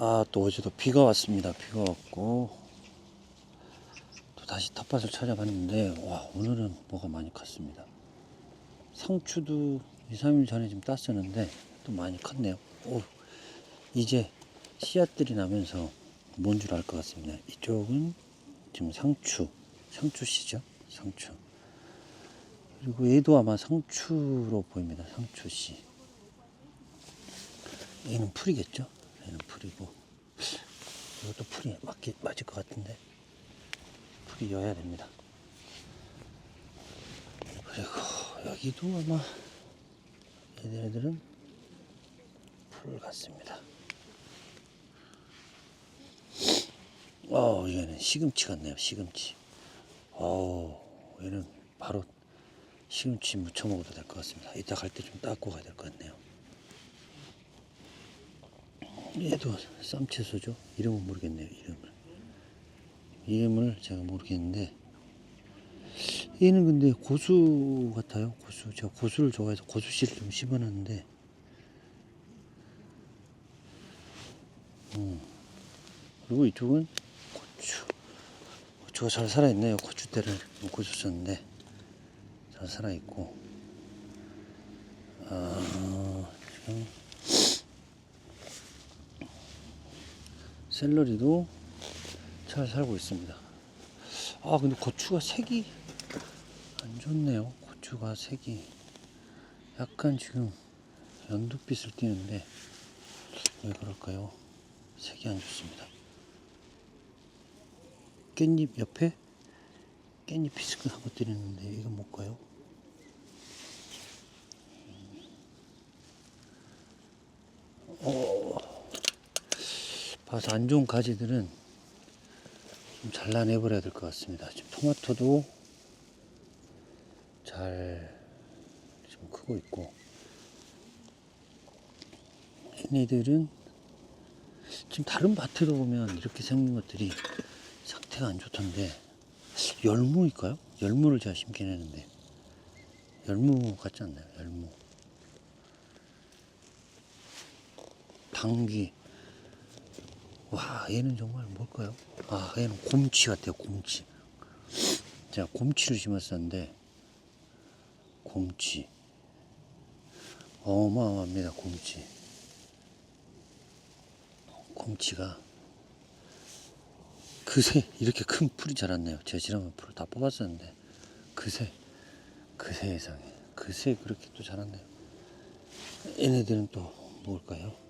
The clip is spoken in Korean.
아, 또 어제도 비가 왔습니다. 비가 왔고, 또 다시 텃밭을 찾아봤는데, 와, 오늘은 뭐가 많이 컸습니다. 상추도 2, 3일 전에 좀 땄었는데, 또 많이 컸네요. 오, 이제 씨앗들이 나면서 뭔 줄 알 것 같습니다. 이쪽은 지금 상추, 상추 씨죠? 상추. 그리고 얘도 아마 상추로 보입니다. 상추 씨. 얘는 풀이겠죠? 얘는 풀이고. 이것도 풀이 맞기, 맞을 것 같은데. 풀이여야 됩니다. 그리고 여기도 아마 얘네들은 풀 같습니다. 어, 얘는 시금치 같네요. 시금치. 어, 얘는 바로 시금치 무쳐 먹어도 될 것 같습니다. 이따 갈 때 좀 닦고 가야 될 것 같네요. 얘도 쌈채소죠. 이름은 모르겠네요. 이름을. 이름을 제가 모르겠는데 얘는 근데 고수 같아요. 고수. 제가 고수를 좋아해서 고수 씨를 좀 심어놨는데 음. 그리고 이쪽은 고추. 고추가 잘 살아있네요. 고추대를 놓고 줬었는데 잘 살아있고 아, 지금 샐러리도 잘 살고 있습니다. 아 근데 고추가 색이 안 좋네요. 고추가 색이 약간 지금 연두빛을 띠는데 왜 그럴까요? 색이 안 좋습니다. 깻잎 옆에 깻잎 비스킷한 것들이 있는데 이건 뭘까요? 봐서 안 좋은 가지들은 좀 잘라내버려야 될 것 같습니다. 지금 토마토도 잘 지금 크고 있고 얘네들은 지금 다른 밭으로 보면 이렇게 생긴 것들이 상태가 안 좋던데 열무일까요? 열무를 제가 심긴 했는데 열무 같지 않나요? 열무 당귀 와 얘는 정말 뭘까요? 아 얘는 곰치 같아요 곰치. 제가 곰치를 심었었는데 곰치. 어마어마합니다 곰치. 곰치가 그새 이렇게 큰 풀이 자랐네요. 제가 지난번 풀을 다 뽑았었는데 그새 그새 이상해. 그새 그렇게 또 자랐네요. 얘네들은 또 뭘까요?